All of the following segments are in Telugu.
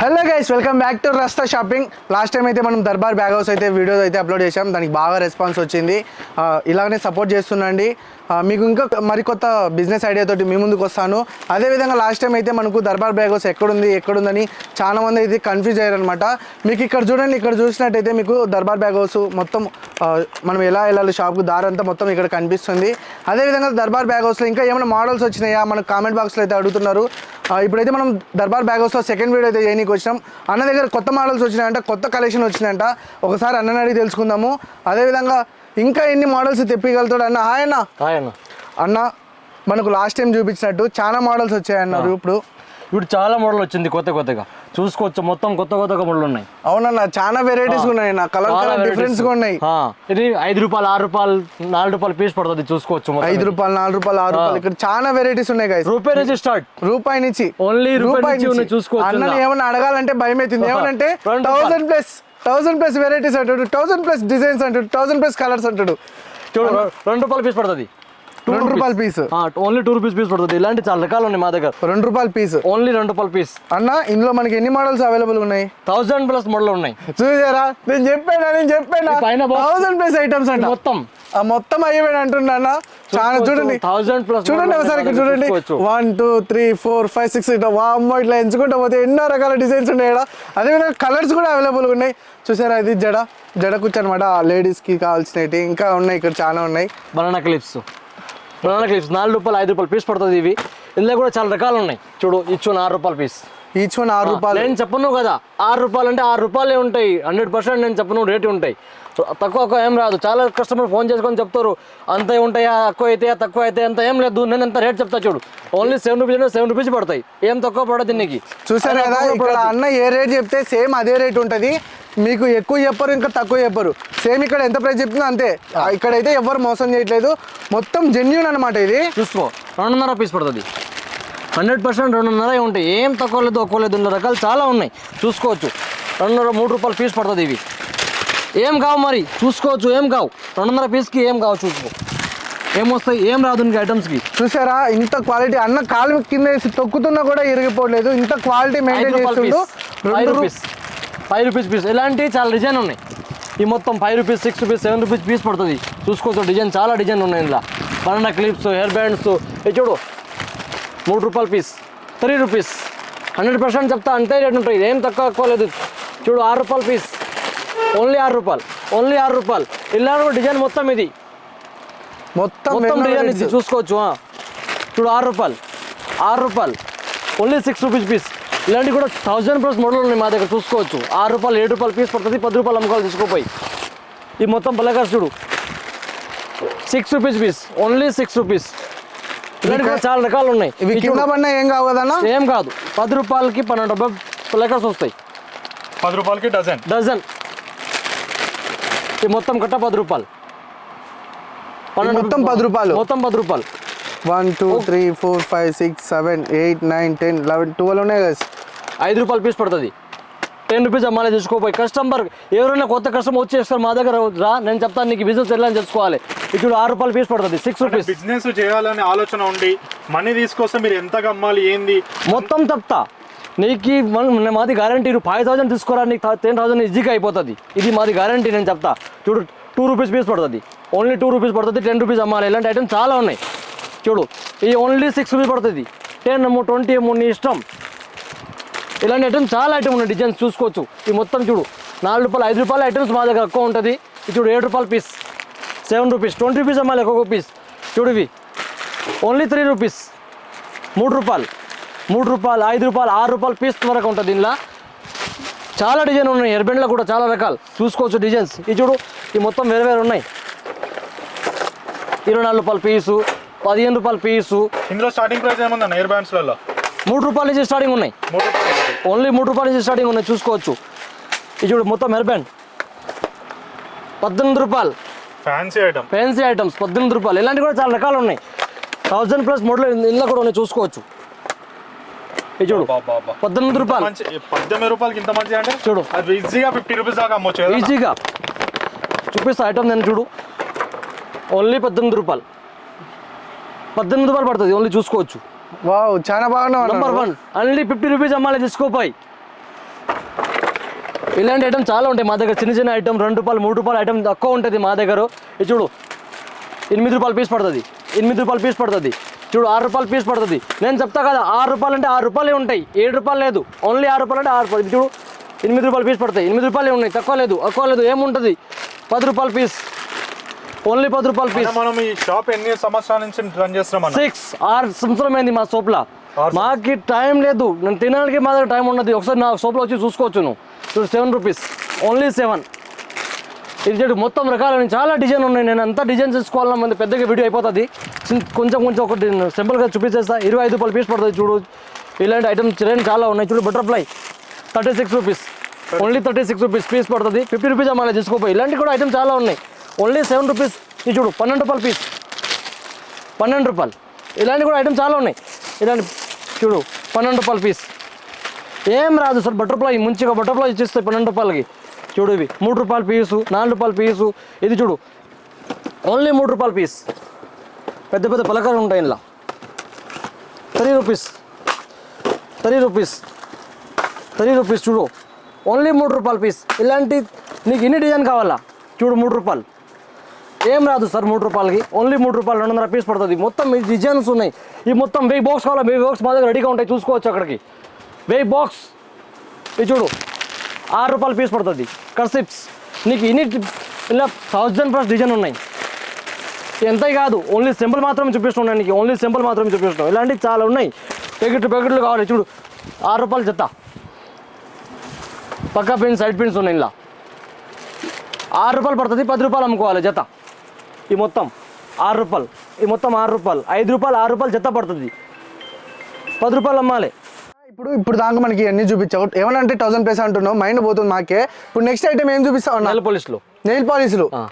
Hello guys welcome back to Rasta shopping last time అయితే మనం దర్బార్ బ్యాగ్ హౌస్ అయితే వీడియోస్ అయితే అప్లోడ్ చేసాం దానికి బాగా రెస్పాన్స్ వచ్చింది. ఇలాగనే సపోర్ట్ చేస్తుండండి. మీకు ఇంకా మరికొత్త బిజినెస్ ఐడియా తోటి మీ ముందుకు వస్తాను. అదేవిధంగా లాస్ట్ టైం అయితే మనకు దర్బార్ బ్యాగ్ హౌస్ ఎక్కడుంది ఎక్కడుందని చాలా మంది అయితే కన్ఫ్యూజ్ అయ్యారనమాట మీకు ఇక్కడ చూడండి ఇక్కడ చూసినట్టయితే మీకు దర్బార్ బ్యాగ్ హౌస్ మొత్తం మనం ఎలా వెళ్ళాలి షాప్కు దారంతా మొత్తం ఇక్కడ కనిపిస్తుంది. అదేవిధంగా దర్బార్ బ్యాగ్ హౌస్లో ఇంకా ఏమైనా మోడల్స్ వచ్చినాయా? మనకు కామెంట్ బాక్స్లో అయితే అడుగుతున్నారు. ఇప్పుడైతే మనం దర్బార్ బ్యాగ్ హౌస్లో సెకండ్ వీడియో అయితే చేయనీకి వచ్చినాం అన్న దగ్గర కొత్త మోడల్స్ వచ్చినాయంట కొత్త కలెక్షన్ వచ్చినాయంట. ఒకసారి అన్నని అడిగి తెలుసుకుందాము. అదేవిధంగా ఇంకా ఎన్ని మోడల్స్ తెప్పిగలుగుతాడు అన్న? హాయ్ అన్న. హాయ్ అన్న. అన్న మనకు లాస్ట్ టైం చూపించినట్టు చాలా మోడల్స్ వచ్చాయన్నారు ఇప్పుడు. ఇప్పుడు చాలా మోడల్ వచ్చింది కొత్త కొత్తగా. చూసుకోవచ్చు మొత్తం కొత్త కొత్తగా మోడల్ ఉన్నాయి. అవునన్న చాలా వెరైటీస్ ఉన్నాయి నా కలర్ కలర్. డిఫరెన్స్ ఉన్నాయి. ఇది ఐదు రూపాయలు ఆరు రూపాయలు నాలుగు రూపాయలు పీస్ పడుతుంది చూసుకోవచ్చు ఐదు రూపాయలు నాలుగు రూపాయలు ఆరు రూపాయలు. ఇక్కడ చాలా వెరైటీస్ ఉన్నాయి guys. రూపాయి నుంచి స్టార్ట్ రూపాయి నుంచి. Only రూపాయి నుంచి చూసుకోవచ్చు అన్నని ఇలా. ఏమన్నా అడగాలంటే భయం అవుతుంది ఏమనంటే thousand plus thousand plus varieties అంటాడు థౌసండ్ ప్లస్ డిజైన్స్ అంటాడు థౌసండ్ ప్లస్ కలర్స్ అంటాడు. చూడు రెండు రూపాయలు పీస్ పడుతుంది. రెండు రూపాయల piece only two rupees piece పడుతుంది. ఇలాంటి చాలా రకాలు ఉన్నాయి మా దగ్గర. రెండు రూపాయల పీస్ ఓన్లీ రెండు రూపాయల పీస్ అన్న ఇందులో మనకి ఎన్ని మోడల్స్ అవైలబుల్ ఉన్నాయి? థౌసండ్ ప్లస్ మోడల్ ఉన్నాయి. చూసారా? నేను చెప్పాను నేను చెప్పాను? పైన. థౌసండ్ ప్లస్ ఐటమ్స్ అంట. మొత్తం. ఆ మొత్తం అయ్యేవాడు అంటున్నా చాలా చూడండి. థౌసండ్ ప్లస్ చూడండి ఒకసారి ఇక్కడ చూడండి. One two three four five six ఇట్లా వామ్మో ఇట్లా ఎంచుకుంటా పోతే ఎన్నో రకాల డిజైన్స్ ఉన్నాయి ఇక్కడ. అదేవిధంగా కలర్స్ కూడా అవైలబుల్ ఉన్నాయి. చూసారా ఇది జడ? జడ కూర్చో అనమాట లేడీస్కి కావాల్సినవి. ఇంకా ఉన్నాయి ఇక్కడ చాలా ఉన్నాయి. బనానా క్లిప్స్ బనానా క్లిప్స్ నాలుగు రూపాయలు ఐదు రూపాయలు పీస్ పడుతుంది ఇవి. ఇందులో కూడా చాలా రకాలు ఉన్నాయి. చూడు ఇచ్చు ఆరు రూపాయల పీస్ ఈచ్ వన్ ఆరు రూపాయలు. నేను చెప్పను కదా ఆరు రూపాయలు అంటే ఆరు రూపాయలే ఉంటాయి. హండ్రెడ్ పర్సెంట్ నేను చెప్పను రేటు ఉంటాయి. తక్కువ ఏం రాదు. చాలా కస్టమర్ ఫోన్ చేసుకొని చెప్తారు అంత ఉంటాయా తక్కువ అయితే తక్కువ అయితే అంత ఏం లేదు నేను ఎంత రేట్ చెప్తా చూడు. ఓన్లీ సెవెన్ రూపీస్ అంటే సెవెన్ రూపీస్ పడతాయి. ఏం తక్కువ పడదు నీకు చూసారు కదా అన్న ఏ రేట్ చెప్తే సేమ్ అదే రేట్ ఉంటుంది. మీకు ఎక్కువ చెప్పరు ఇంకా తక్కువ చెప్పరు. సేమ్ ఇక్కడ ఎంత ప్రైస్ చెప్తుందో అంతే. ఇక్కడైతే ఎవరు మోసం చేయట్లేదు. మొత్తం జెన్యున్ అనమాట ఇది. చూసుకో రెండున్నర పీస్ పడుతుంది. హండ్రెడ్ పర్సెంట్ రెండున్నర ఉంటాయి. ఏం తక్కువ లేదు తక్కువ లేదు రకాలు చాలా ఉన్నాయి. చూసుకోవచ్చు. రెండున్నర మూడు రూపాయలు పీస్ పడుతుంది ఇవి. ఏం కావు మరి? చూసుకోవచ్చు ఏం కావు? రెండున్నర పీస్కి ఏం కావు చూసుకో. ఏమొస్తాయి ఏం రాదు నీకు ఐటమ్స్కి చూసారా? ఇంత క్వాలిటీ అన్న కాలు కింద వేసి తొక్కుతున్నా కూడా ఇరిగిపోవట్లేదు. ఇంత క్వాలిటీ మెయింటైన్ చేస్తుండు. రెండు రూపీస్ ఫైవ్ రూపీస్ పీస్ ఇలాంటివి చాలా డిజైన్ ఉన్నాయి. ఈ మొత్తం five rupees six rupees seven rupees piece పడుతుంది. చూసుకోవచ్చు డిజైన్ చాలా డిజైన్ ఉన్నాయి ఇందులో. బనానా క్లిప్స్ హెయిర్ బ్యాండ్స్ ఇది చూడు మూడు రూపాయల piece three rupees hundred percent చెప్తా అంతే రేట్ ఉంటుంది ఏం తక్కువ ఎక్కువ లేదు. చూడు ఆరు రూపాయల పీస్ ఓన్లీ ఆరు రూపాయలు. ఓన్లీ ఆరు రూపాయలు. ఇలా డిజైన్ మొత్తం ఇది. మొత్తం మొత్తం డిజైన్. ఇది. చూసుకోవచ్చు. చూడు ఆరు రూపాయలు. ఆరు రూపాయలు. ఓన్లీ సిక్స్ రూపీస్ పీస్ ఇలాంటివి కూడా థౌజండ్ ప్లస్ మోడల్ ఉన్నాయి మా దగ్గర చూసుకోవచ్చు. ఆరు రూపాయలు ఏడు రూపాయలు పీస్ పడుతుంది పది రూపాయలు అమ్ముకోవాలి తీసుకోపోయి. ఈ మొత్తం పలకర్స్ చూడు. Six rupees piece only six rupees ఇలాంటి కూడా చాలా రకాలు ఉన్నాయి. ఇవి ఇది కింద చూడు. పడినా ఏం కావు కదన్నా? ఏం కాదు. పది రూపాయలకి పన్నెండు రూపాయలు పలకర్స్ వస్తాయి. పది రూపాయలకి డజన్ డజన్ ఈ మొత్తం కట్ట పది రూపాయలు. పన్నెండు మొత్తం పది రూపాయలు? మొత్తం పది రూపాయలు. One two three four five six seven eight nine ten eleven twelve ఉన్నాయి కదా ఐదు రూపాయలు పీస్ పడుతుంది. టెన్ రూపీస్ అమ్మాలి తీసుకోపోయి. కస్టమర్ ఎవరైనా కొత్త కస్టమర్ వచ్చి చేస్తారు మా దగ్గర రా నేను చెప్తాను నీకు బిజినెస్ ఎలా తెలుసుకోవాలి. ఇప్పుడు ఆరు రూపాయలు పీస్ పడుతుంది సిక్స్ రూపీస్ బిజినెస్ చేయాలనే ఆలోచన ఉండి మనీ తీసుకొస్తే మీరు ఎంత అమ్మాలి ఏంది? మొత్తం చెప్తా. నీకు మన- మాది గ్యారంటీ ఫైవ్ థౌసండ్ తీసుకోరా నీకు టెన్ థౌసండ్ ఈజీగా అయిపోతుంది. ఇది మాది గ్యారంటీ నేను చెప్తా. చూడు టూ రూపీస్ పీస్ పడుతుంది. ఓన్లీ టూ రూపీస్ పడుతుంది టెన్ రూపీస్ అమ్మాలి. ఇలాంటి ఐటమ్ చాలా ఉన్నాయి. చూడు. ఇది ఓన్లీ సిక్స్ రూపీస్ పడుతుంది. టెన్ ఏమో ట్వంటీ ఏమో నీ ఇష్టం. ఇలాంటి ఐటమ్స్ చాలా ఐటమ్ ఉన్నాయి. డిజైన్స్ చూసుకోవచ్చు. ఈ మొత్తం చూడు. నాలుగు రూపాయలు ఐదు రూపాయల ఐటమ్స్ మా దగ్గర ఎక్కువ ఉంటుంది. ఇది చూడు ఏడు రూపాయల piece seven rupees twenty rupees అమ్మాలి ఒక్కొక్క పీస్ చూడు ఇవి. ఓన్లీ త్రీ రూపీస్ మూడు రూపాయలు. మూడు రూపాయలు ఐదు రూపాయలు ఆరు రూపాయలు పీస్ వరకు ఉంటుంది దీనిలో. చాలా డిజైన్ ఉన్నాయి. హెర్బెండ్లో కూడా చాలా రకాలు. చూసుకోవచ్చు డిజైన్స్ ఇది చూడు ఈ మొత్తం వేరే వేరే ఉన్నాయి. ఇరవై నాలుగు రూపాయల పీసు పదిహేను రూపాయల పీసు. ఇందులో స్టార్టింగ్ ప్రైస్ ఏముందన్న ఎయిర్ బ్యాండ్స్లలో మూడు రూపాయల నుంచి స్టార్టింగ్ ఉన్నాయి. ఓన్లీ మూడు రూపాయల నుంచి స్టార్టింగ్ ఉన్నాయి చూసుకోవచ్చు. ఇది చూడు మొత్తం హెయిర్ బ్యాండ్ పద్దెనిమిది రూపాయలు. ఫ్యాన్సీ ఐటమ్ ఫ్యాన్సీ ఐటమ్స్ పద్దెనిమిది రూపాయలు. ఇలాంటివి కూడా చాలా రకాలు ఉన్నాయి. థౌజండ్ ప్లస్ మోడల్ ఇందులో కూడా ఉన్నాయి చూసుకోవచ్చు. ఇది చూడు పద్దెనిమిది రూపాయలు. పద్దెనిమిది రూపాయలకి ఇంత మంచి అంటే? చూడు. అది ఈజీగా ఫిఫ్టీ రూపీస్ దాకా అమ్మొచ్చు ఈజీగా చూపిస్తా ఐటమ్ నేను చూడు. ఓన్లీ పద్దెనిమిది రూపాయలు. పద్దెనిమిది రూపాయలు పడుతుంది ఓన్లీ చూసుకోవచ్చు. వావ్ చాలా బాగున్నావు number one only fifty rupees అమ్మాలి తీసుకోపోయి. ఇలాంటి ఐటమ్ చాలా ఉంటాయి మా దగ్గర. చిన్న చిన్న ఐటమ్ రెండు రూపాయలు మూడు రూపాయలు ఐటమ్ తక్కువ ఉంటుంది మా దగ్గర. ఇది చూడు ఎనిమిది రూపాయలు పీస్ పడుతుంది. ఎనిమిది రూపాయలు పీస్ పడుతుంది. చూడు ఆరు రూపాయలు పీస్ పడుతుంది. నేను చెప్తా కదా ఆరు రూపాయలు అంటే ఆరు రూపాయలే ఉంటాయి. ఏడు రూపాయలు లేదు. ఓన్లీ ఆరు రూపాయలు అంటే ఆరు రూపాయలు. ఇది చూడు ఎనిమిది రూపాయలు పీస్ పడతాయి. ఎనిమిది రూపాయలే ఉన్నాయి. తక్కువ లేదు ఎక్కువ లేదు ఏముంటుంది? పది రూపాయలు పీస్ ఓన్లీ పది రూపాయలు పీస్ మనం ఈ షాప్ ఎన్ని సంవత్సరాల నుంచి రన్ చేస్తున్నాం సిక్స్ ఆరు సంవత్సరం అయింది మా సోప్లా మాకి టైం లేదు. నేను తినడానికి మా దగ్గర టైం ఉన్నది. ఒకసారి నా సోప్లో వచ్చి చూసుకోవచ్చు నువ్వు. చూడు సెవెన్ రూపీస్ ఓన్లీ సెవెన్ ఇది చూడు మొత్తం రకాల. చాలా డిజైన్ ఉన్నాయి. నేను అంతా డిజైన్ చేసుకోవాలన్నా మంది పెద్దగా వీడియో అయిపోతుంది. కొంచెం కొంచెం ఒకటి సింపుల్గా చూపించేస్తా. ఇరవై ఐదు రూపాయలు పీస్ పడుతుంది చూడు. ఇలాంటి ఐటమ్స్ రేంజ్ చాలా ఉన్నాయి. చూడు butterfly thirty six rupees only thirty six rupees piece పడుతుంది ఫిఫ్టీ రూపీస్ అమ్మాలి తీసుకోపోయి ఇలాంటి కూడా ఐటమ్ చాలా ఉన్నాయి. ఓన్లీ సెవెన్ రూపీస్ ఇది చూడు పన్నెండు రూపాయలు పీస్ పన్నెండు రూపాయలు ఇలాంటి కూడా ఐటమ్స్ చాలా ఉన్నాయి ఇలాంటి చూడు పన్నెండు రూపాయలు పీస్ ఏం రాదు సార్ బటర్ఫ్లై మంచిగా బటర్ఫ్లై ఇచ్చిస్తాయి పన్నెండు రూపాయలకి చూడు ఇవి మూడు రూపాయల పీసు నాలుగు రూపాయల పీసు ఇది చూడు ఓన్లీ మూడు రూపాయల పీస్ పెద్ద పెద్ద పలకలు ఉంటాయి ఇలా three rupees three rupees three rupees చూడు ఓన్లీ మూడు రూపాయల పీస్ ఇలాంటి నీకు ఎన్ని డిజైన్ కావాలా చూడు మూడు రూపాయలు ఏం రాదు సార్ మూడు రూపాయలకి? ఓన్లీ మూడు రూపాయలు రెండు వందల పీస్ పడుతుంది. మొత్తం ఈ డిజైన్స్ ఉన్నాయి. ఈ మొత్తం వెయ్యి బాక్స్ కావాలి? వెయ్యి బాక్స్ మా దగ్గర రెడీగా ఉంటాయి. చూసుకోవచ్చు అక్కడికి. వెయ్యి బాక్స్ ఇది చూడు. ఆరు రూపాయలు పీస్ పడుతుంది. కర్సిప్స్ నీకు ఇన్ని ఇలా థౌజండ్ ప్లస్ డిజైన్ ఉన్నాయి. ఎంత కాదు. ఓన్లీ సింపుల్ మాత్రమే చూపిస్తున్నాను నీకు. ఓన్లీ సింపుల్ మాత్రమే చూపిస్తున్నాం ఇలాంటివి చాలా ఉన్నాయి. ప్యాకెట్ ప్యాకెట్లు కావాలి. చూడు. ఆరు రూపాయలు చెత్త. పక్క పిన్స్ సైడ్ పిన్స్ ఉన్నాయి ఇలా. ఆరు రూపాయలు పడుతుంది. పది రూపాయలు అమ్ముకోవాలి. జత ఈ మొత్తం ఆరు రూపాయలు. ఈ మొత్తం ఆరు రూపాయలు. ఐదు రూపాయలు ఆరు రూపాయలు జత పడుతుంది. పది రూపాయలు అమ్మాలి. ఇప్పుడు ఇప్పుడు దాకా మనకి అన్ని చూపించావు. ఏమన్నా అంటే థౌసండ్ ప్లేస్ అంటున్నావు. మైండ్ పోతుంది మాకే. ఇప్పుడు నెక్స్ట్ ఐటమ్ ఏం చూపిస్తావు నెల పోలీసులు నెయిల్ పాలిష్లు ఆ,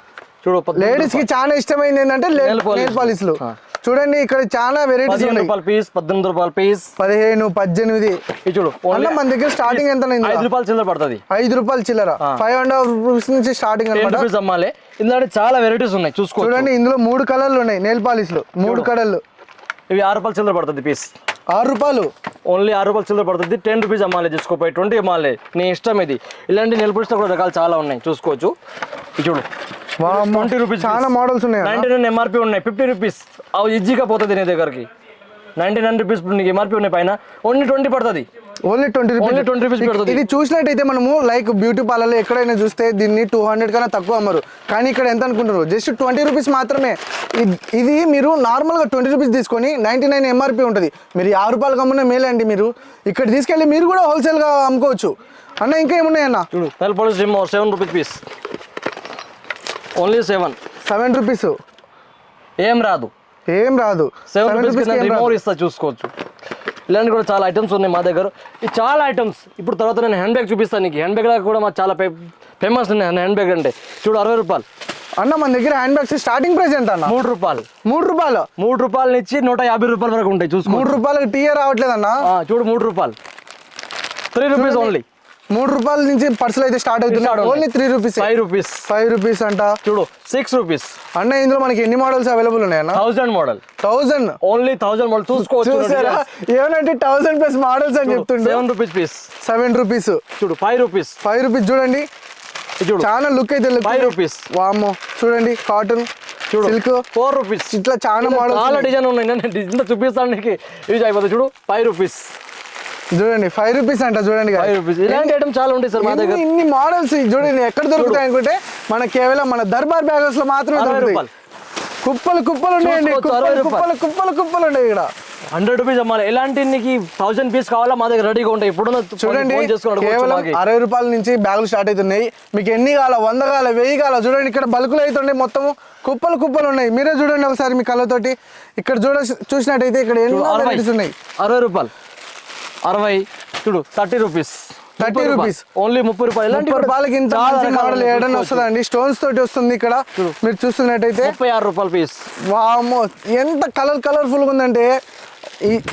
చూడు లేడీస్కి చాలా ఇష్టమైంది ఏంటంటే. నెయిల్ పాలిష్లు ఆ. చూడండి ఇక్కడ చాలా వెరైటీస్ రూపాయల పీస్ పద్దెనిమిది రూపాయల పీస్ పదిహేను పద్దెనిమిది. చూడు అన్న మన దగ్గర స్టార్టింగ్ ఎంత ఐదు రూపాయలు చిల్లర పడుతుంది. ఐదు రూపాయలు చిల్లర. ఫైవ్ అండ్ హాఫ్ రూపీస్ నుంచి స్టార్టింగ్ అనమాట అమ్మాలి. ఇందులో చాలా వెరైటీస్ ఉన్నాయి చూసుకో చూడండి ఇందులో మూడు కలర్లు ఉన్నాయి నెయిల్ పాలిష్లు మూడు కలర్లు. ఇవి ఆరు రూపాయలు చిల్లర పడుతుంది పీస్ ఆరు రూపాయలు. ఓన్లీ ఆరు రూపాయలు చిల్లర పడుతుంది. టెన్ రూపీస్ అమ్మాలి తీసుకోపోయి ట్వంటీ అమ్మాలి నీ ఇష్టం ఇది. ఇలాంటి నెల పుస్తకాలు కూడా రకాలు చాలా ఉన్నాయి. చూసుకోవచ్చు. చూడు. ట్వంటీ రూపీస్ చాలా మోడల్స్ ఉన్నాయి. నైన్టీ నైన్ ఎంఆర్పీ ఉన్నాయి. ఫిఫ్టీ రూపీస్ అవి ఈజీగా పోతుంది నీ దగ్గరికి. నైన్టీ నైన్ రూపీస్ నీకు ఎంఆర్పీ ఉన్నాయి పైన. ఓన్లీ ట్వంటీ పడుతుంది. ఓన్లీ ట్వంటీ Only 20 rupees పెడుతుంది. ఇది చూసినట్టయితే మనము లైక్ బ్యూటీ పార్లర్లో ఎక్కడైనా చూస్తే దీన్ని టూ హండ్రెడ్ కన్నా తక్కువ అమ్మరు. కానీ ఇక్కడ ఎంత అనుకుంటారు జస్ట్ ట్వంటీ రూపీస్ మాత్రమే. ఇద్- ఇది మీరు నార్మల్గా ట్వంటీ రూపీస్ తీసుకొని నైంటీ నైన్ ఎంఆర్పి ఉంటుంది. మీరు యాభై రూపాయలు అమ్మునే మేలండి మీరు. ఇక్కడ తీసుకెళ్ళి మీరు కూడా హోల్సేల్గా అమ్ముకోవచ్చు. అన్న ఇంకా ఏమున్నాయన్న చూడు seven rupees piece only seven seven rupees ఏం రాదు. ఏం రాదు. Seven rupees. రిమోవర్ ఇస్తా చూసుకోవచ్చు. ఇలాంటి కూడా చాలా ఐటమ్స్ ఉన్నాయి మా దగ్గర. ఈ చాలా ఐటమ్స్ ఇప్పుడు తర్వాత నేను హ్యాండ్ బ్యాగ్ చూపిస్తాను నీకు. హ్యాండ్ బ్యాగ్ కూడా మా చాలా ఫేమస్ హ్యాండ్ బ్యాగ్ అంటే. చూడు అరవై రూపాయలు. అన్న మన దగ్గర హ్యాండ్ బ్యాగ్స్ స్టార్టింగ్ ప్రైస్ ఎంత అన్న? మూడు రూపాయలు. మూడు రూపాయలు? మూడు రూపాయల నుంచి నూట యాభై రూపాయల వరకు ఉంటాయి చూసుకో. మూడు రూపాయలకి టీయే రావట్లేదు అన్న చూడు మూడు రూపాయలు. త్రీ రూపీస్ ఓన్లీ మూడు రూపాయల నుంచి పర్సులు అయితే స్టార్ట్ అవుతుంది Start only three rupees five rupees five rupees అంట. చూడు సిక్స్ రూపీస్ అన్న ఇందులో మనకి ఎన్ని మోడల్స్ అవైలబుల్ ఉన్నాయన్న thousand model thousand only thousand model చూసుకోవచ్చు చూసారా? ఏమంటే థౌసండ్ ప్లస్ మోడల్స్ అని చెప్తుండే. Seven rupees piece seven rupees చూడు ఫైవ్ రూపీస్ ఫైవ్ రూపీస్ చూడండి. చూడు. చాలా లుక్ అయితే ఫైవ్. రూపీస్ వామ్మో. చూడండి కాటన్ చూడు సిల్క్ ఫోర్ రూపీస్ ఇట్లా చాలా మోడల్స్ చాలా డిజైన్ ఉన్నాయి. నేను ఇంత చూపిస్తాను నీకు. యూజ్ అయిపోతుంది చూడు ఫైవ్ రూపీస్ చూడండి ఫైవ్ రూపీస్ అంట చూడండి guys. ఫైవ్ రూపీస్ ఇలాంటి ఐటమ్ చాలా ఉంటాయి సార్ మా దగ్గర. ఇన్ని మోడల్స్ చూడండి ఎక్కడ దొరుకుతాయి అనుకుంటే మన కేవలం మన దర్బార్ బ్యాగర్స్లో మాత్రమే అరవై దొరుకుతాయి. రూపాయలు. కుప్పలు కుప్పలు ఉన్నాయండి కుప్పలు కుప్పలు కుప్పలు కుప్పలు ఉన్నాయి ఇక్కడ. హండ్రెడ్ రూపీస్ అమ్మాలి. ఎలాంటి నీకు థౌసండ్ పీస్ కావాలా? మా దగ్గర రెడీగా ఉంటాయి. ఇప్పుడు చూడండి కేవలం అరవై రూపాయల నుంచి బ్యాగులు స్టార్ట్ అవుతున్నాయి. మీకు ఎన్ని కావాల? వంద కావాల? వెయ్యి కావాల? చూడండి ఇక్కడ బల్కులు అవుతున్నాయి మొత్తం కుప్పలు కుప్పలు ఉన్నాయి. మీరే చూడండి ఒకసారి మీ కళ్ళతోటి. ఇక్కడ చూడ చూసినట్టయితే ఇక్కడ ఎన్నో ఉన్నాయి. అరవై రూపాయలు. అరవై చూడు థర్టీ రూపీస్. 30 రూపీస్. ఓన్లీ ముప్పై రూపాయలు. ముప్పై రూపాయలకి ఇంత మోడల్ చూసుకోవచ్చు. వస్తుందండి? స్టోన్స్ తోటి వస్తుంది ఇక్కడ. మీరు చూస్తున్నట్టయితే. ముప్పై ఆరు రూపాయలు పీస్ వామో ఎంత కలర్ కలర్ఫుల్గా ఉందంటే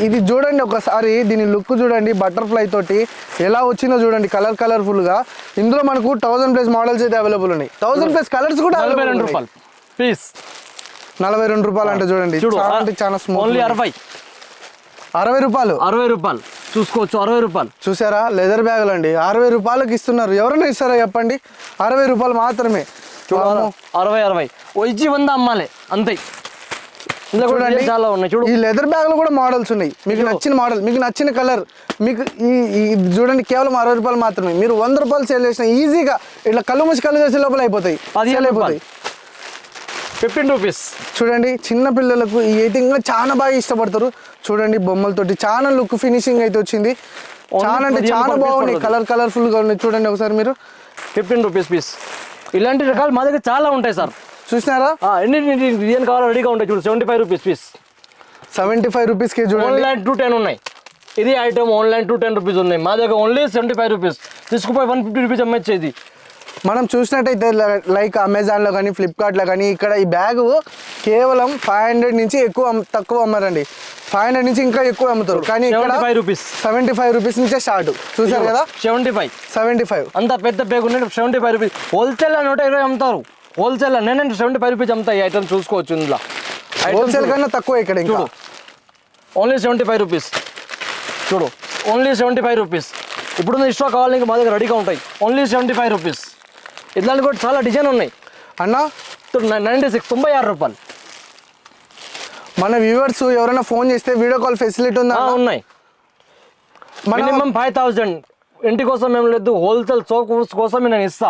ఇది చూడండి ఒకసారి దీని లుక్ చూడండి బటర్ఫ్లై తోటి ఎలా వచ్చిందో చూడండి కలర్ కలర్ఫుల్గా. ఇందులో మనకు థౌసండ్ ప్లస్ మోడల్స్ అయితే అవైలబుల్ ఉన్నాయి. థౌసండ్ ప్లస్ కలర్స్ కూడా నలభై రెండు. రూపాయలు. పీస్ నలభై రెండు రూపాయలు అంటే చూడండి. చూడు చాలా అంటే చాలా స్మూత్ ఓన్లీ అరవై. అరవై రూపాయలు. అరవై రూపాయలు. చూసుకోవచ్చు అరవై రూపాయలు. చూసారా? లెదర్ బ్యాగులు అండి. అరవై రూపాయలకి ఇస్తున్నారు. ఎవరైనా ఇస్తారా చెప్పండి? అరవై రూపాయలు మాత్రమే. అరవై అరవై. ఓ ఇచ్చి వంద అమ్మాలి. అంతే. చూడండి. చాలా ఉన్నాయి. చూడు. ఈ లెదర్ బ్యాగులు కూడా మోడల్స్ ఉన్నాయి. మీకు నచ్చిన మోడల్ మీకు నచ్చిన కలర్ మీకు ఈ చూడండి కేవలం అరవై రూపాయలు మాత్రమే. మీరు వంద రూపాయలు సేల్ చేసిన ఈజీగా ఇట్లా కళ్ళు మూసి కళ్ళు చేసే లోపల అయిపోతాయి. సేల్ అయిపోతాయి. ఫిఫ్టీన్ రూపీస్ చూడంండి చిన్న పిల్లలకు ఈ ఎయిటింగ్ చాలా బాగా ఇష్టపడతారు. చూడండి బొమ్మలతోటి చాలా లుక్ ఫినిషింగ్ అయితే వచ్చింది. చాలా అంటే చాలా బాగున్నాయి. కలర్ కలర్ఫుల్గా ఉన్నాయి. చూడండి ఒకసారి మీరు. ఫిఫ్టీన్ రూపీస్ పీస్ ఇలాంటి రకాలు మా దగ్గర చాలా ఉంటాయి సార్. చూసినారా? ఎన్ని డిజైన్ కావాలో రెడీగా ఉంటాయి చూడు. Seventy five rupees piece seventy five రూపీస్కి చూడండి. ఆన్లైన్ టూ టెన్ ఉన్నాయి. ఇది item online two ten rupees ఉన్నాయి. మా దగ్గర ఓన్లీ సెవెంటీ ఫైవ్ రూపీస్ తీసుకుపోయి వన్ ఫిఫ్టీ రూపీస్ అమ్మేది మనం చూసినట్టయితే లైక్ అమెజాన్లో కానీ ఫ్లిప్కార్ట్లో కానీ ఇక్కడ ఈ బ్యాగ్ కేవలం ఫైవ్ హండ్రెడ్ నుంచి ఎక్కువ తక్కువ అమ్మారండి. ఫైవ్ హండ్రెడ్ నుంచి ఇంకా ఎక్కువ అమ్ముతారు. కానీ ఇక్కడ five rupees. Seventy five rupees నుంచే స్టార్ట్. చూసారు కదా? Seventy five. Seventy five. అంత పెద్ద బ్యాగ్ ఉన్నాయి సెవెంటీ ఫైవ్ రూపీస్. హోల్సేల్ నూట ఇరవై అమ్ముతారు. హోల్సేల్ నేను సెవెంటీ ఫైవ్ రూపీస్ అమ్ముతాయి ఐటమ్ చూసుకోవచ్చు ఇందులో. హోల్సేల్ కన్నా తక్కువ ఇక్కడ ఇంకా. ఓన్లీ సెవెంటీ ఫైవ్ రూపీస్ చూడు. ఓన్లీ సెవెంటీ ఫైవ్ రూపీస్ ఇప్పుడు ఇష్టం కావాలి ఇంకా మా దగ్గర రెడీగా ఉంటాయి. ఓన్లీ సెవెంటీ ఫైవ్ రూపీస్ ఇట్లాంటి కూడా చాలా డిజైన్ ఉన్నాయి. అన్నా నైంటీ సిక్స్ తొంభై ఆరు రూపాయలు. మన వ్యూవర్స్ ఎవరైనా ఫోన్ చేస్తే వీడియో కాల్ ఫెసిలిటీ ఉందా? ఉన్నాయి. మన మినిమం ఫైవ్ థౌజండ్ ఇంటి కోసం ఏం లేదు హోల్సేల్ చౌక్ కోసం నేను ఇస్తా.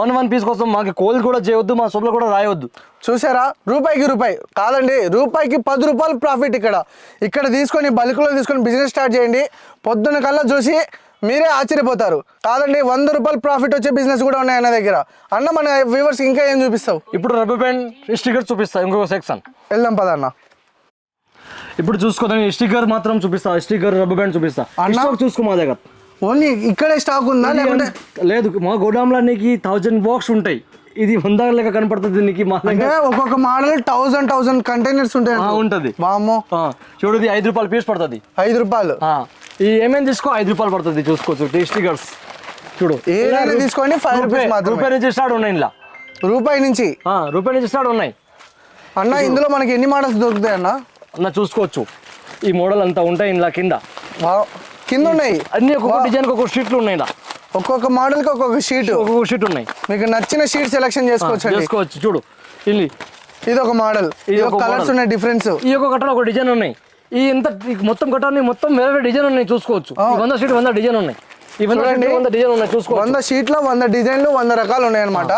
వన్ వన్ పీస్ కోసం మాకు కోల్ కూడా చేయొద్దు మా సొమ్లో కూడా రాయొద్దు. చూసారా? రూపాయికి రూపాయి. కాదండి రూపాయికి పది రూపాయలు ప్రాఫిట్ ఇక్కడ. ఇక్కడ తీసుకొని బల్క్లో తీసుకొని బిజినెస్ స్టార్ట్ చేయండి. పొద్దున్న కల్లా చూసి మీరే ఆశ్చర్యపోతారు. కాదండి వంద రూపాయలు ప్రాఫిట్ వచ్చే బిజినెస్ కూడా ఉన్నాయి అన్న దగ్గర. అన్న మన వ్యూవర్స్ ఇంకా ఏం చూపిస్తావు? ఇప్పుడు రబ్బర్ బ్యాండ్ స్టిక్కర్ చూపిస్తా ఇంకొక సెక్షన్ వెళ్దాం పద అన్న. ఇప్పుడు చూసుకోదాన్ని స్టిక్కర్ మాత్రం చూపిస్తా స్టిక్కర్ రబ్బర్ బ్యాండ్ చూపిస్తా. అన్నా? చూసుకో మా దగ్గర. ఓన్లీ ఇక్కడే స్టాక్ ఉందా? లేకుంటే లేదు మా గోడాంలో నీకు థౌజండ్ బాక్స్ ఉంటాయి. ఇది వంద లెక్క కనపడుతుంది నీకు మా అంటే దగ్గర ఒక్కొక్క మోడల్ థౌసండ్ థౌసండ్ కంటైనర్స్ ఉంటాయి ఉంటది. వామ్మో. ఆ, చూడు ఇది ఐదు రూపాయలు పీస్ పడుతుంది. ఐదు రూపాయలు. ఈ ఏమేమి తీసుకో? ఐదు రూపాయలు పడుతుంది చూసుకోవచ్చు. టీ స్టిక్కర్స్ చూడు. ఏదైనా తీసుకోండి ఫైవ్ రూపీస్ రూపాయి నుంచి స్టార్ట్ ఉన్నాయి ఇలా రూపాయి నుంచి? రూపాయి నుంచి స్టార్ట్ ఉన్నాయి. అన్న ఇందులో మనకి ఎన్ని మోడల్స్ దొరుకుతాయి అన్న? అన్న చూసుకోవచ్చు. ఈ మోడల్ అంతా ఉంటాయి ఇలా కింద. కింద ఉన్నాయి. అన్ని ఒక్కొక్క డిజైన్ ఒక్కొక్క షీట్లు ఉన్నాయి ఇలా ఒక్కొక్క మోడల్కి ఒక్కొక్క షీట్. ఒక్కొక్క షీట్ ఉన్నాయి. మీకు నచ్చిన షీట్ సెలెక్షన్ చేసుకోవచ్చు చేసుకోవచ్చు. చూడు ఇల్లి. ఇది ఒక మోడల్. ఇది ఒక కలర్స్. ఉన్నాయి డిఫరెన్స్. ఈ యొక్క కట్టలో ఒక డిజైన్ ఉన్నాయి. ఈ ఇంత మొత్తం కట్టాలని మొత్తం వేరే వేరే డిజైన్ ఉన్నాయి చూసుకోవచ్చు. వంద షీట్ వంద డిజైన్ ఉన్నాయి. వంద షీట్లో వంద డిజైన్లు వంద రకాలు ఉన్నాయి అనమాట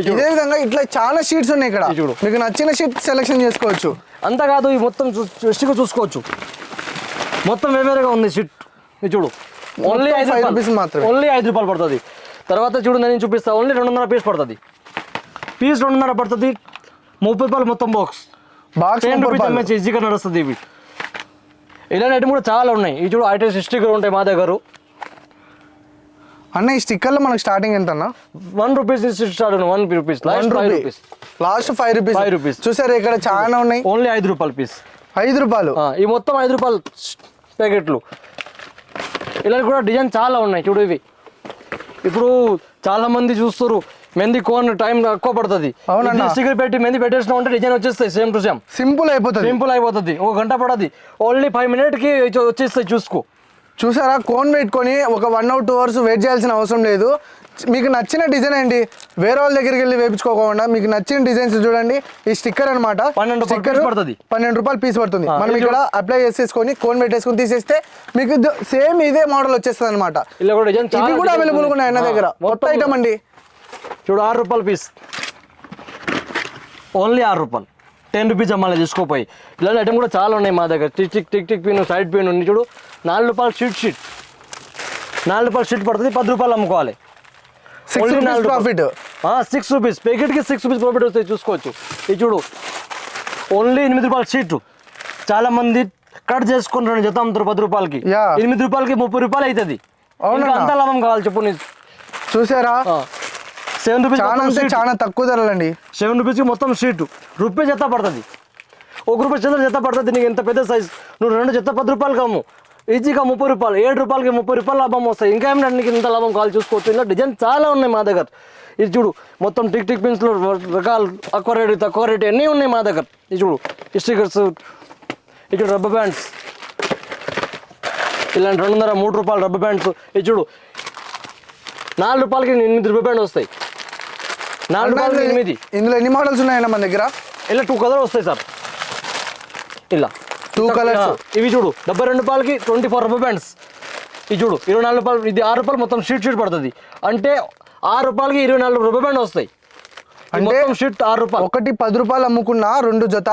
ఇది. ఇదే విధంగా ఇట్లా చాలా షీట్స్ ఉన్నాయి ఇక్కడ. ఇది చూడు. మీకు నచ్చిన షీట్ సెలెక్షన్ చేసుకోవచ్చు. అంత కాదు ఈ మొత్తం చూసుకోవచ్చు. మొత్తం వేరేగా ఉంది షీట్. ఇది చూడు. ఓన్లీ ఐదు రూపాయలు. మాత్రమే. ఓన్లీ ఐదు రూపాయలు పడుతుంది. తర్వాత చూడు నేను చూపిస్తా ఓన్లీ రెండున్నర పీస్ పడుతుంది. పీస్ రెండున్నర పడుతుంది ముప్పై రూపాయలు మొత్తం బాక్స్ బాక్స్ టెన్ రూపీస్ ఈజీగా నడుస్తుంది ఇవి. ఇలాంటి ఐటమ్ కూడా చాలా ఉన్నాయి. ఈ చూడు ఐటమ్స్ స్టిక్కర్ ఉంటాయి మా దగ్గర. అన్న ఈ స్టిక్కర్లో మనకు స్టార్టింగ్ ఎంత అన్న one rupees start one rupees one last five rupee rupees five rupees. చూసారు ఇక్కడ చాలా ఉన్నాయి? ఓన్లీ ఐదు రూపాయలు పీస్ ఐదు రూపాయలు. ఈ మొత్తం ఐదు రూపాయలు ప్యాకెట్లు. ఇలాంటి కూడా డిజైన్ చాలా ఉన్నాయి చూడు ఇవి. ఇప్పుడు చాలా మంది చూస్తారు మెహందీ కోన్ టైం ఎక్కువ పడుతుంది. స్టిక్కర్ పెట్టి మెహందీ పెట్టేసిన ఉంటే డిజైన్ వచ్చేస్తాయి సేమ్ టు సేమ్. సింపుల్ అయిపోతుంది. సింపుల్ అయిపోతుంది. ఒక గంట పడది. ఓన్లీ ఫైవ్ మినిట్కి వచ్చేస్తాయి చూసుకో. చూసారా? కోన్ పెట్టుకొని ఒక one hour two hours wait చేయాల్సిన అవసరం లేదు. మీకు నచ్చిన డిజైన్ అండి వేరే వాళ్ళ దగ్గరికి వెళ్ళి వేపించుకోకుండా మీకు నచ్చిన డిజైన్స్ చూడండి. ఈ స్టిక్కర్ అనమాట పన్నెండు స్టిక్కర్ పడుతుంది. పన్నెండు రూపాయలు పీస్ పడుతుంది. మనం ఇక్కడ అప్లై చేసేసుకొని కోన్ పెట్టేసుకొని తీసేస్తే మీకు సేమ్ ఇదే మోడల్ వచ్చేస్తుంది అనమాట ఇలా కూడా డిజైన్ ఇవి కూడా అవైలబుల్ ఉన్నాయి అన్న దగ్గర. కొత్త ఐటమ్ అండి. చూడు ఆరు రూపాయలు పీస్ ఓన్లీ ఆరు రూపాయలు. టెన్ రూపీస్ అమ్మాలి తీసుకోపోయి. ఇలాంటి ఐటమ్ కూడా చాలా ఉన్నాయి మా దగ్గర. Tick tick tick tick pin side pin ఉంది చూడు నాలుగు రూపాయలు షీట్ షీట్ నాలుగు రూపాయలు షీట్ పడుతుంది పది రూపాయలు అమ్ముకోవాలి. Six rupees profit six rupees ప్యాకెట్కి six rupees profit వస్తాయి చూసుకోవచ్చు. ఇది చూడు. ఓన్లీ ఎనిమిది రూపాయలు షీట్ చాలా మంది కట్ చేసుకుంటారు జత అమ్ముతారు పది రూపాయలకి. ఎనిమిది రూపాయలకి ముప్పై రూపాయలు అవుతుంది అంత లాభం కావాలి చెప్పు చూసారా? సెవెన్ రూపీస్ చాలా అంటే చాలా తక్కువ ధరలండి. సెవెన్ రూపీస్కి మొత్తం షీట్ రూపాయి జత పడుతుంది. ఒక రూపాయి చిల్లర జత పడుతుంది నీకు ఎంత పెద్ద సైజ్ నువ్వు రెండు జత పది రూపాయలు కమ్ము ఈజీగా ముప్పై రూపాయలు ఏడు రూపాయలకి ముప్పై రూపాయలు లాభం వస్తాయి. ఇంకా ఏమిటంటే నీకు ఇంత లాభం కావాలి చూసుకోవచ్చు. ఇలా డిజైన్ చాలా ఉన్నాయి మా దగ్గర. ఇది చూడు మొత్తం టిక్ టిక్ పిన్స్లో రకాలు తక్కువ రేటు తక్కువ రేటు అన్నీ ఉన్నాయి మా దగ్గర? ఇది చూడు స్టిక్కర్స్ ఇది చూడు రబ్బర్ బ్యాండ్స్. ఇలాంటి రెండున్నర మూడు రూపాయలు రబ్బర్ బ్యాండ్స్. ఇది చూడు నాలుగు రూపాయలకి ఎనిమిది రబ్బర్ బ్యాండ్ వస్తాయి. నాలుగు రూపాయలకి ఎనిమిది. ఇందులో ఎన్ని మోడల్స్ ఉన్నాయన్న మన దగ్గర? ఇలా టూ కలర్ వస్తాయి సార్. ఇలా. Colours. ఆ, ఇవి చూడు. డెబ్బై రెండు రూపాయలకి ట్వంటీ ఫోర్ రబ్బర్ బ్యాండ్స్. ఇది చూడు ఇరవై నాలుగు రూపాయలు ఇది ఆరు రూపాయలు మొత్తం షీట్ షీట్ పడుతుంది. అంటే ఆరు రూపాయలకి ఇరవై నాలుగు రబ్బర్ బ్యాండ్ వస్తాయి. అంటే మొత్తం షీట్ ఆరు రూపాయలు. ఒకటి పది రూపాయలు అమ్ముకున్న రెండు జత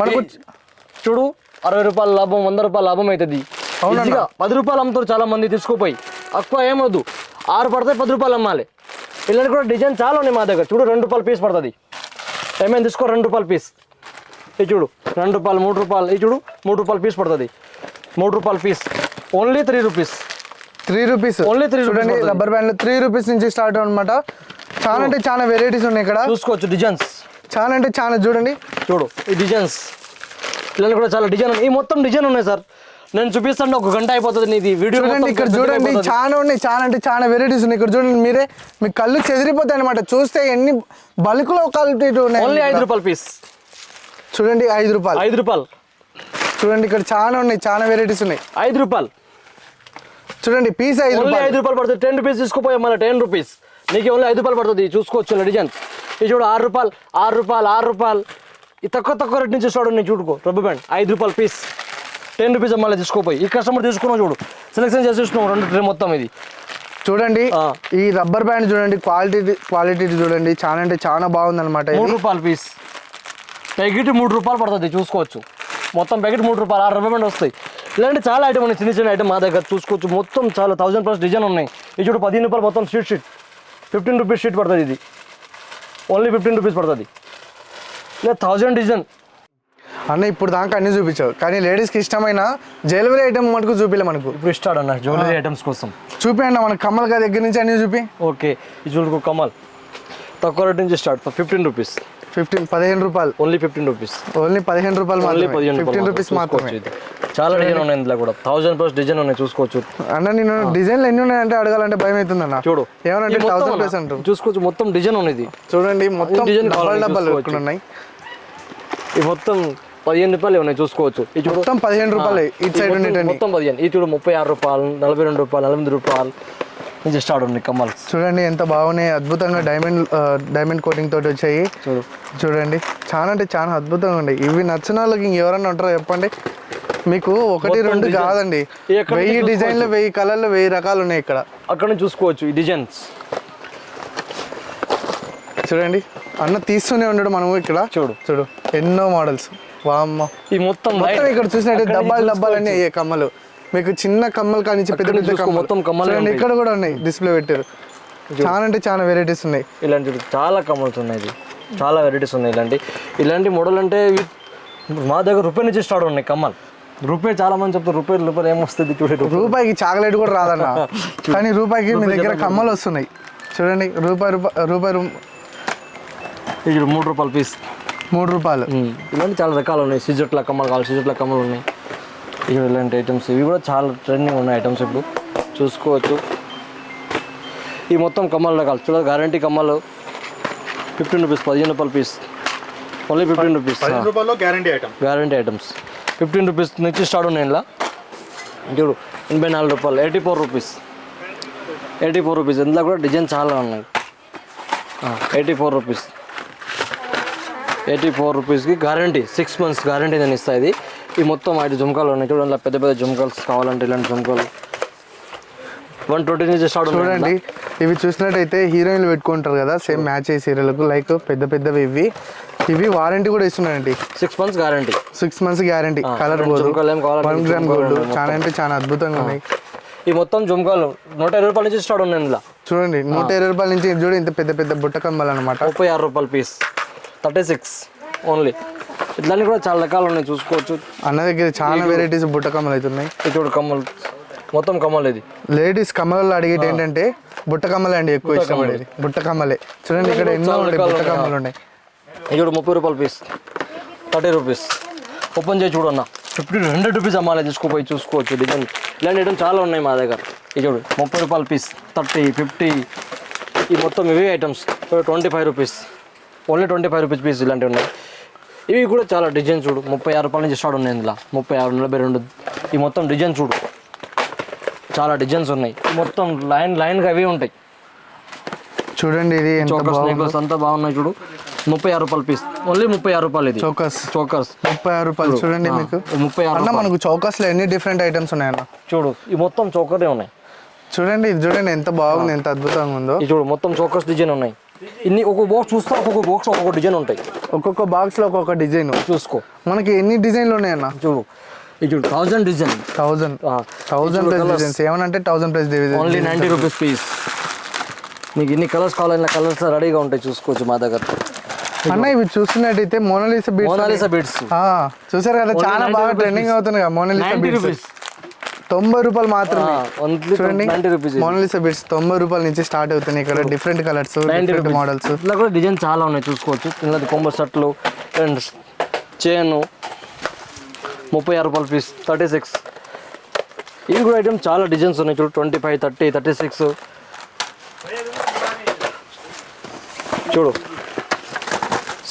మనకు చూడు అరవై రూపాయల లాభం వంద రూపాయల లాభం అవుతుంది. ఈజీగా పది రూపాయలు అమ్ముతారు చాలా మంది తీసుకుపోయి ఎక్కువ ఏమొద్దు ఆరు పడితే పది రూపాయలు అమ్మాలి. ఇలాంటి కూడా డిజైన్ చాలా ఉన్నాయి మా దగ్గర. చూడు రెండు రూపాయలు పీస్ పడుతుంది. ఏమైనా తీసుకో రెండు రూపాయలు పీస్ ఇది చూడు రెండు రూపాయలు మూడు రూపాయలు ఇది చూడు మూడు రూపాయలు పీస్ పడుతుంది. మూడు రూపాయలు piece only three rupees three rupees three rupees చూడండి. రబ్బర్ బ్యాండ్లు త్రీ రూపీస్ నుంచి స్టార్ట్ అనమాట చాలా అంటే చాలా వెరైటీస్ ఉన్నాయి ఇక్కడ. చూసుకోవచ్చు డిజైన్స్ చాలా అంటే చాలా చూడండి. చూడు ఈ డిజైన్స్ ఇలాంటి కూడా చాలా డిజైన్ ఉన్నాయి. ఈ మొత్తం డిజైన్ ఉన్నాయి సార్ నేను చూపిస్తాను ఒక గంట అయిపోతుంది నీది. వీడియో చూడండి ఇక్కడ చూడండి చాలా ఉన్నాయి చాలా అంటే చాలా వెరైటీస్ ఉన్నాయి. ఇక్కడ చూడండి మీరే మీ కళ్ళు చెదిరిపోతాయి అనమాట చూస్తే ఎన్ని బల్క్లో క్వాలిటీ ఉన్నాయి. ఓన్లీ ఐదు. రూపాయలు పీస్ చూడండి ఐదు రూపాయలు. ఐదు రూపాయలు. చూడండి ఇక్కడ చాలా ఉన్నాయి చాలా వెరైటీస్ ఉన్నాయి. ఐదు రూపాయలు. చూడండి పీస్ ఐదు ఓన్లీ రూపాయలు. ఐదు రూపాయలు పడుతుంది. టెన్ రూపీస్ తీసుకోపోయా మన టెన్ రూపీస్ నీకు ఓన్లీ ఐదు రూపాయలు పడుతుంది. చూసుకోవచ్చు డిజైన్. ఇది చూడు ఆరు రూపాయలు ఆరు రూపాయలు ఆరు రూపాయలు. ఈ తక్కువ తక్కువ రేట్ నుంచి చూడు నేను చూడుకో. రబ్బర్ బ్యాండ్ ఐదు రూపాయలు పీస్ టెన్ రూపీస్ మళ్ళీ తీసుకోపోయి. ఈ కస్టమర్ తీసుకున్నావు చూడు. సెలెక్షన్ చేసి చూసినావు రెండు ట్రే మొత్తం ఇది. చూడండి. ఈ రబ్బర్ బ్యాండ్ చూడండి క్వాలిటీ క్వాలిటీ చూడండి. చాలా అంటే చాలా బాగుంది అనమాట మూడు రూపాయలు పీస్ ప్యాకెట్ మూడు రూపాయలు పడుతుంది చూసుకోవచ్చు. మొత్తం ప్యాకెట్ మూడు రూపాయలు ఆరు రూపాయలు వస్తాయి. ఇలాంటి చాలా ఐటమ్ ఉన్నాయి చిన్న చిన్న ఐటమ్ మా దగ్గర చూసుకోవచ్చు. మొత్తం చాలా థౌసండ్ ప్లస్ డిజైన్ ఉన్నాయి. ఇది చూడు పదిహేను రూపాయలు మొత్తం sheet sheet fifteen rupees sheet పడుతుంది ఇది. ఓన్లీ ఫిఫ్టీన్ రూపీస్ పడుతుంది. ఇలా థౌజండ్ డిజైన్ అన్న ఇప్పుడు దాకా అన్ని చూపించావు. కానీ లేడీస్కి ఇష్టమైన జ్యువెలరీ ఐటమ్ మటుకు చూపిలే మనకు. ఇప్పుడు ఇస్తాడు అన్న జ్యువెలరీ ఐటమ్స్ కోసం. చూపి అన్న మన కమ్మల్గా దగ్గర నుంచి అన్ని చూపి. ఓకే ఇది చూడుకో కమల్. తక్కువ రేట్ నుంచి స్టార్ట్ ఫిఫ్టీన్ రూపీస్ ఫిఫ్టీన్ పదిహేను రూపాయలు. Only fifteen rupees. ఓన్లీ పదిహేను రూపాయలు ఓన్లీ పదిహేను ఫిఫ్టీన్ రూపీస్ మాత్రమే. ఇది. చాలా డిజైన్ ఉన్నాయి ఇందులో కూడా. థౌసండ్ ప్లస్ డిజైన్ ఉన్నాయి చూసుకోవచ్చు. అన్న నేను డిజైన్లు ఎన్ని ఉన్నాయంటే అడగాలంటే భయం అవుతుంది అన్న చూడు ఏమనంటే థౌసండ్ ప్లేస్ అంటారు. చూసుకోవచ్చు మొత్తం డిజైన్ ఉన్నది చూడండి మొత్తం డిజైన్ డబ్బాలు డబ్బాలు. ఇక్కడ ఉన్నాయి? ఈ మొత్తం పదిహేను రూపాయలు ఉన్నాయి చూసుకోవచ్చు. చూడు. మొత్తం పదిహేను రూపాయలు ఈ ఇటు సైడ్ మొత్తం- ఉండేటన్ని మొత్తం పదిహేను. ఈ చూడు ముప్పై ఆరు రూపాయలు నలభై రెండు రూపాయలు నలభై రూపాయలు. నుంచి స్టార్ట్ ఉన్నాయి కమ్మల్. చూడండి ఎంత బాగున్నాయి అద్భుతంగా డైమండ్ డైమండ్ కోటింగ్ తోటి వచ్చాయి. చూడు. చూడండి చాలా అంటే చాలా అద్భుతంగా ఉన్నాయి. ఇవి నచ్చిన వాళ్ళకి ఇంకెవరన్నా ఉంటారో చెప్పండి? మీకు ఒకటి రెండు. కాదండి. వెయ్యి. డిజైన్లు వెయ్యి కలర్లు వెయ్యి రకాలు ఉన్నాయి ఇక్కడ. అక్కడ నుంచి చూసుకోవచ్చు ఈ డిజైన్స్ చూడండి అన్న తీస్తూనే ఉండడు మనము ఇక్కడ. చూడు. చూడు ఎన్నో మోడల్స్ వామ్మ. ఈ మొత్తం మొత్తం ఇక్కడ చూసినట్టు డబ్బాలు డబ్బాలు అన్ని కమ్మలు. మీకు చిన్న కమ్మలు కానీ పెద్ద పెద్ద మొత్తం కమ్మలే చూడండి. ఇక్కడ కూడా ఉన్నాయి డిస్ప్లే పెట్టారు. చాలా అంటే చాలా వెరైటీస్ ఉన్నాయి. ఇలాంటి చాలా కమల్స్ ఉన్నాయి ఇది. చాలా వెరైటీస్ ఉన్నాయి ఇలాంటి. ఇలాంటి మోడల్ అంటే మా దగ్గర రూపాయి నుంచి స్టార్ట్ ఉన్నాయి కమ్మల్. రూపాయి చాలా మంది చెప్తారు రూపాయి రూపాయలు ఏమొస్తుంది చూడే రూపాయికి చాక్లెట్ కూడా రాదన్న. కానీ రూపాయికి మీ దగ్గర కమ్మలు వస్తున్నాయి. చూడండి రూపాయి రూపాయి రూపాయి ఇది మూడు రూపాయల పీస్ మూడు రూపాయలు. ఇలాంటి చాలా రకాలు ఉన్నాయి. సిజెట్ల కమ్మలు కావాలి సిజెట్ల కమ్మలు ఉన్నాయి. ఇవి ఇలాంటి ఐటమ్స్ ఇవి కూడా చాలా ట్రెండింగ్ ఉన్నాయి ఐటమ్స్ ఇప్పుడు. చూసుకోవచ్చు. ఈ మొత్తం కమ్మలు రకాలు. చూడ గ్యారంటీ కమ్మలు. ఫిఫ్టీన్ రూపీస్ పదిహేను రూపాయల పీస్ ఓన్లీ ఫిఫ్టీన్ రూపీస్ రూపాయల్లో guarantee item guarantee items fifteen rupees నుంచి స్టార్ట్ ఉన్నాయి ఇలా చూడు ఎనభై నాలుగు రూపాయలు. Eighty four rupees eighty four rupees ఇందులో కూడా డిజైన్ చాలా ఉన్నాయి. Eighty four rupees eighty four రూపీస్కి గ్యారంటీ సిక్స్ మంత్స్ గ్యారంటీ నేను ఇస్తా ఇది. ఈ మొత్తం ఐదు జుమ్కాలు ఉన్నాయి. చూడండి పెద్ద పెద్ద జుమ్కాల్స్ కావాలంటే ఇలాంటి జుమ్కాలు. వన్ ట్వంటీ నుంచి స్టార్ట్ చూడండి ఇవి చూసినట్టయితే హీరోయిన్లు పెట్టుకుంటారు కదా సేమ్ మ్యాచ్ అయ్యే సీరియల్కు లైక్ పెద్ద పెద్దవి ఇవి. ఇవి వారంటీ కూడా ఇస్తున్నాయండి six months guarantee six months guarantee colour కావాలంటే వన్ గ్రామ్ గోల్డ్ చాలా అంటే చాలా అద్భుతంగా ఉన్నాయి. ఈ మొత్తం జుమ్కాలు నూట ఇరవై రూపాయల నుంచి స్టార్ట్ ఉన్నాయి ఇందులో చూడండి నూట ఇరవై రూపాయల నుంచి చూడండి ఇంత పెద్ద పెద్ద బుట్ట కమ్మలు అనమాట ముప్పై ఆరు రూపాయల పీస్ థర్టీ సిక్స్ ఓన్లీ ఇట్లాంటి కూడా చాలా రకాలు ఉన్నాయి చూసుకోవచ్చు. అన్న దగ్గర చాలా వెరైటీస్ బుట్ట కమ్మలు అయితే ఉన్నాయి. ఇది చూడు కమ్మలు. మొత్తం కమ్మలు ఇది. లేడీస్ కమ్మలలో అడిగేది ఏంటంటే బుట్ట కమ్మలే అండి ఎక్కువ ఇష్టం పడేది బుట్ట కమ్మలే. చూడండి ఇక్కడ ఎన్నో ఉన్నాయి బుట్ట. కమ్మలు ఉన్నాయి. ఇది చూడు ముప్పై రూపాయల పీస్ థర్టీ రూపీస్. ఓపెన్ చేసి చూడు అన్న. ఫిఫ్టీ హండ్రెడ్ రూపీస్ అమ్మాలి తీసుకోపోయి చూసుకోవచ్చు డిజైన్ ఇలాంటి ఐటమ్ చాలా ఉన్నాయి మా దగ్గర. ఇది చూడు ముప్పై రూపాయల పీస్ థర్టీ ఫిఫ్టీ. ఈ మొత్తం ఇవే items twenty five rupees only twenty five rupees piece ఇలాంటివి ఉన్నాయి. ఇవి కూడా చాలా డిజైన్ చూడు. ముప్పై ఆరు రూపాయల నుంచి స్టార్ట్ ఉన్నాయి ఇందులో. ముప్పై ఆరు నలభై రెండు. ఈ మొత్తం డిజైన్ చూడు. చాలా డిజైన్స్ ఉన్నాయి. మొత్తం లైన్ లైన్గా అవి ఉంటాయి. చూడండి ఇది చోకర్స్ నెక్లెస్ అంతా బాగున్నాయి చూడు. ముప్పై ఆరు రూపాయలు పీస్ ఓన్లీ ముప్పై ఆరు రూపాయలు ఇది. చౌకస్ చోకర్స్ ముప్పై ఆరు రూపాయలు. చూడండి మీకు. ముప్పై ఆరు మనకు చౌకస్లో ఎన్ని డిఫరెంట్ ఐటమ్స్ ఉన్నాయన్న? చూడు. ఈ మొత్తం చోకరే ఉన్నాయి. చూడండి ఇది చూడండి ఎంత బాగుంది ఎంత అద్భుతంగా ఉందో. చూడు మొత్తం చోకర్స్ డిజైన్ ఉన్నాయి. ఇన్ని ఒక్కొక్క బాక్స్ చూస్తే ఒక్కొక్క బాక్స్ ఒక్కొక్క డిజైన్ ఉంటాయి. ఒక్కొక్క బాక్స్లో ఒక్కొక్క డిజైన్ చూసుకో. మనకి ఎన్ని డిజైన్లు ఉన్నాయన్న? చూడు. ఇది చూడు thousand design thousand thousand plus designs ఏమనంటే thousand plus only design ninety rupees piece మీకు ఎన్ని కలర్స్ కావాలన్నా కలర్స్ రెడీగా ఉంటాయి చూసుకోవచ్చు మా దగ్గర. అన్న ఇవి చూస్తున్నట్టయితే మోనలిసా బీట్స్ మోనాలిసా బిడ్స్ చూసారు కదా చాలా 90 బాగా ట్రెండింగ్. అవుతుంది కదా మోనలిసా బీట్స్ రూపీస్ తొంభై రూపాయలు మాత్రమే. చూడండి. మోనలిసా బిట్స్ తొంభై రూపాయల నుంచి స్టార్ట్ అవుతున్నాయి ఇక్కడ. డిఫరెంట్ కలర్స్ డిఫరెంట్ మోడల్స్ ఇట్లా కూడా డిజైన్ చాలా ఉన్నాయి చూసుకోవచ్చు. చిన్నది కొంబ షర్ట్లు అండ్ చైను ముప్పై ఆరు రూపాయల పీస్ థర్టీ సిక్స్ ఇవి కూడా ఐటమ్ చాలా డిజైన్స్ ఉన్నాయి చూడు. Twenty five thirty thirty six చూడు.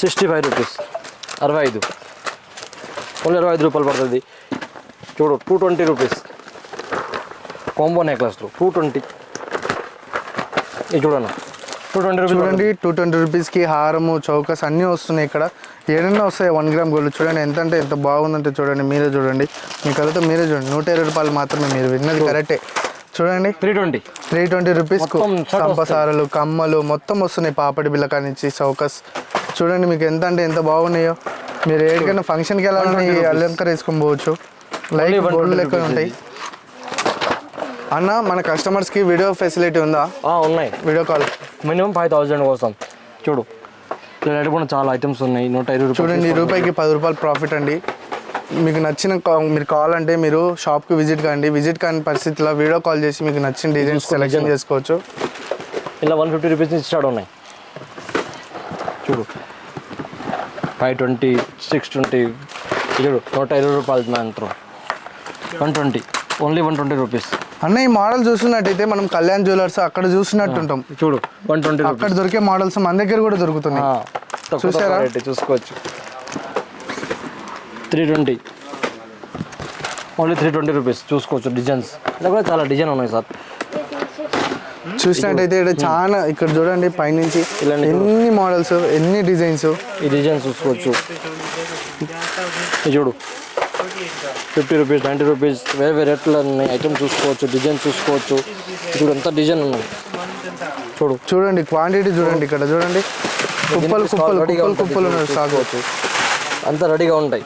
సిక్స్టీ ఫైవ్ రూపీస్ అరవై ఐదు. ఓన్లీ అరవై ఐదు రూపాయలు పడుతుంది. చూడు టూ ట్వంటీ రూపీస్ కాంబో నెక్లెస్లు టూ ట్వంటీ ఇది చూడన్న టూ ట్వంటీ రూపీస్ చూడండి టూ ట్వంటీ రూపీస్కి హారము చౌకస్ అన్నీ వస్తున్నాయి ఇక్కడ. ఏడన్నా వస్తాయి వన్ గ్రామ్ గోల్డ్ చూడండి ఎంత అంటే ఎంత బాగుందంటే చూడండి మీరే చూడండి. మీ కళ్ళతో మీరే చూడండి. నూట ఇరవై రూపాయలు మాత్రమే మీరు విన్నది కరెక్టే చూడండి. Three twenty three twenty rupees కంపసారలు కమ్మలు మొత్తం వస్తున్నాయి పాపడి బిల్ల కానించి చౌకస్. చూడండి మీకు ఎంత అంటే ఎంత బాగున్నాయో. మీరు ఏడికైనా ఫంక్షన్కి వెళ్ళాలని ఈ అలంకర వేసుకొని పోవచ్చు. లైక్ 120 గోల్డ్ లెక్క ఉంటాయి. అన్న మన కస్టమర్స్కి వీడియో ఫెసిలిటీ ఉందా? ఉన్నాయి. Video call minimum five thousand కోసం. చూడు కూడా చాలా ఐటమ్స్ ఉన్నాయి నూట ఇరవై రూపాయలు చూడండి ఈ రూపాయికి పది రూపాయలు ప్రాఫిట్ అండి. మీకు నచ్చిన కా- మీరు కావాలంటే మీరు షాప్కి విజిట్ కాండి. విజిట్ కాని పరిస్థితిలో వీడియో కాల్ చేసి మీకు నచ్చిన డిజైన్స్ సెలెక్షన్ చేసుకోవచ్చు. ఇలా వన్ ఫిఫ్టీ రూపీస్ నుంచి స్టార్ట్ ఉన్నాయి. చూడు ఫైవ్ ట్వంటీ సిక్స్ ట్వంటీ చూడు నూట ఇరవై రూపాయలు మాత్రం. One twenty only one twenty rupees అన్న ఈ మోడల్ చూస్తున్నట్టయితే మనం కళ్యాణ్ జ్యువెలర్స్ అక్కడ చూసినట్టు ఉంటాం చూడు వన్ ట్వంటీ అక్కడ దొరికే మోడల్స్ మన దగ్గర కూడా దొరుకుతున్నాయి. చూసారా? చూసుకోవచ్చు. Three twenty only three twenty rupees చూసుకోవచ్చు డిజైన్స్ ఇలా కూడా చాలా డిజైన్ ఉన్నాయి సార్. చూసినట్టయితే ఇక్కడ చాలా ఇక్కడ చూడండి పైనుంచి ఇలాంటి ఎన్ని మోడల్స్ ఎన్ని డిజైన్స్ ఈ డిజైన్స్ చూసుకోవచ్చు. చూడు. ఫిఫ్టీ రూపీస్ నైంటీ రూపీస్ వేరే వేరే రేట్లు ఉన్నాయి? ఐటమ్ చూసుకోవచ్చు డిజైన్ చూసుకోవచ్చు. చూడు ఎంత డిజైన్ ఉన్నాయి? చూడు. చూడండి క్వాంటిటీ చూడండి ఇక్కడ చూడండి. కుప్పలు కుప్పలు కుప్పలు కుప్పలు చూసుకోవచ్చు అంత రెడీగా ఉంటాయి.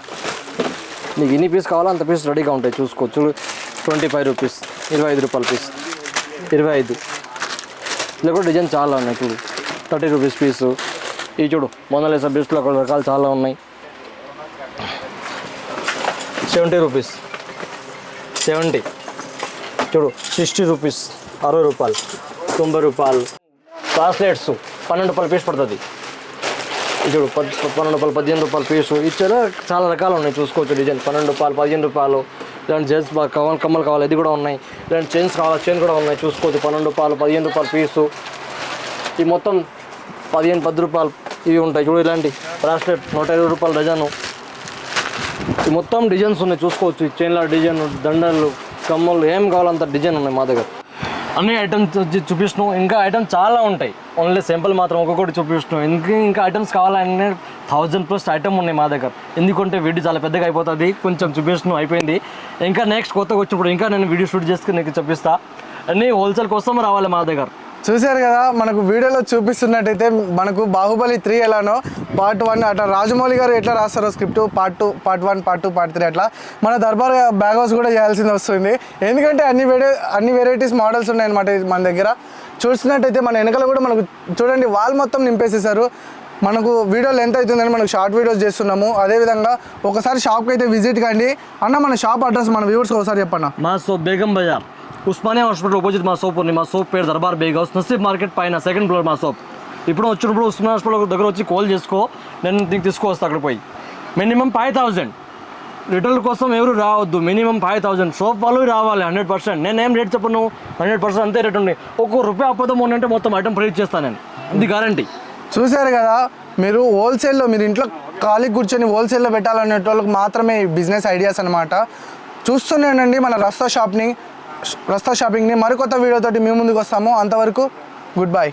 నీకు ఎన్ని పీస్ కావాలో అంత పీస్ రెడీగా ఉంటాయి చూసుకోవచ్చు ట్వంటీ ఫైవ్ రూపీస్ ఇరవై ఐదు రూపాయల పీస్ ఇరవై ఐదు. ఇలా కూడా డిజైన్ చాలా ఉన్నాయి చూడు. థర్టీ రూపీస్ పీసు ఇవి చూడు మొన్నలేసా బెస్ట్లో ఒక రకాలు చాలా ఉన్నాయి. సెవెంటీ రూపీస్ సెవెంటీ చూడు సిక్స్టీ రూపీస్ అరవై రూపాయలు తొంభై రూపాయలు. బ్రాస్లెట్స్ పన్నెండు రూపాయలు పీస్ పడుతుంది. చూడు పద్ పన్నెండు రూపాయలు పదిహేను రూపాయలు పీసు ఇచ్చేలా చాలా రకాలు ఉన్నాయి చూసుకోవచ్చు డిజైన్. పన్నెండు రూపాయలు పదిహేను రూపాయలు. ఇలాంటి జెంట్స్ కమ్మలు కమ్మలు కావాలి ఇది కూడా ఉన్నాయి. ఇలాంటి చైన్స్ కావాలి చైన్ కూడా ఉన్నాయి చూసుకోవచ్చు. పన్నెండు రూపాయలు పదిహేను రూపాయలు పీసు ఈ మొత్తం పదిహేను పది రూపాయలు ఇవి ఉంటాయి. చూడు ఇలాంటి బ్రాస్లెట్ నూట ఇరవై రూపాయలు డజను. మొత్తం డిజైన్స్ ఉన్నాయి చూసుకోవచ్చు. ఈ చైన్ల డిజైన్ దండలు కమ్మలు ఏం కావాలంత డిజైన్ ఉన్నాయి మా దగ్గర. అన్ని ఐటమ్స్ వచ్చి చూపిస్తున్నాం. ఇంకా ఐటమ్స్ చాలా ఉంటాయి. ఓన్లీ సింపుల్ మాత్రం ఒక్కొక్కటి చూపిస్తున్నాం. ఇంకా ఇంకా ఐటమ్స్ కావాలంటే థౌజండ్ ప్లస్ ఐటమ్ ఉన్నాయి మా దగ్గర. ఎందుకంటే వీడియో చాలా పెద్దగా అయిపోతుంది. కొంచెం చూపిస్తున్నాం అయిపోయింది. ఇంకా నెక్స్ట్ కొత్తగా వచ్చినప్పుడు ఇంకా నేను వీడియో షూట్ చేసుకుని నీకు చూపిస్తా అన్నీ హోల్సేల్ కోసం రావాలి మా దగ్గర. చూశారు కదా మనకు వీడియోలో చూపిస్తున్నట్టయితే మనకు బాహుబలి త్రీ ఎలానో పార్ట్ వన్ అట్లా రాజమౌళి గారు ఎట్లా రాస్తారో script part two part one part two part three అట్లా మన దర్బార్ బ్యాగ్ హౌస్ కూడా చేయాల్సింది వస్తుంది. ఎందుకంటే అన్ని వెరై అన్ని వెరైటీస్ మోడల్స్ ఉన్నాయన్నమాట మన దగ్గర. చూసినట్టయితే మన వెనకాల కూడా మనకు చూడండి వాల్ మొత్తం నింపేసేసారు మనకు వీడియో లెంత్ అవుతుందని మనకు షార్ట్ వీడియోస్ చేస్తున్నాము. అదేవిధంగా ఒకసారి షాప్కి అయితే విజిట్ కండి. అన్న మన షాప్ అడ్రస్ మన వ్యూవర్స్కి ఒకసారి చెప్పన్న. మా shop Begum Bazar. Osmania hospital opposite మా సోప్ ఉంది. మా సోప్ పేరు Darbar bag house. Naseeb market పైన సెకండ్ ఫ్లోర్ మా సోప్. ఇప్పుడు వచ్చినప్పుడు ఉస్మానియా హాస్పిటల్ దగ్గర వచ్చి కాల్ చేసుకో. నేను నీకు తీసుకొస్తా అక్కడ పోయి. మినిమం ఫైవ్ థౌజండ్ రిటర్న్ కోసం ఎవరు రావద్దు. మినిమం ఫైవ్ థౌసండ్ షాప్ వాళ్ళు రావాలి హండ్రెడ్ పర్సెంట్ నేను ఏం రేట్ చెప్పను? హండ్రెడ్ పర్సెంట్ అంతే రేట్ ఉంది. ఒక్క రూపాయి అప్పదం ఉందంటే మొత్తం ఐటమ్ ప్రైస్ చేస్తాను నేను. ఇది గ్యారంటీ చూశారు కదా మీరు హోల్సేల్లో మీరు ఇంట్లో ఖాళీ కూర్చొని హోల్సేల్లో పెట్టాలనే వాళ్ళకి మాత్రమే బిజినెస్ ఐడియాస్ అనమాట చూస్తున్నానండి మన రస్తా షాప్ని రస్తా షాపింగ్ని మరికొత్త వీడియోతోటి మీ ముందుకు వస్తాము. అంతవరకు గుడ్ బై.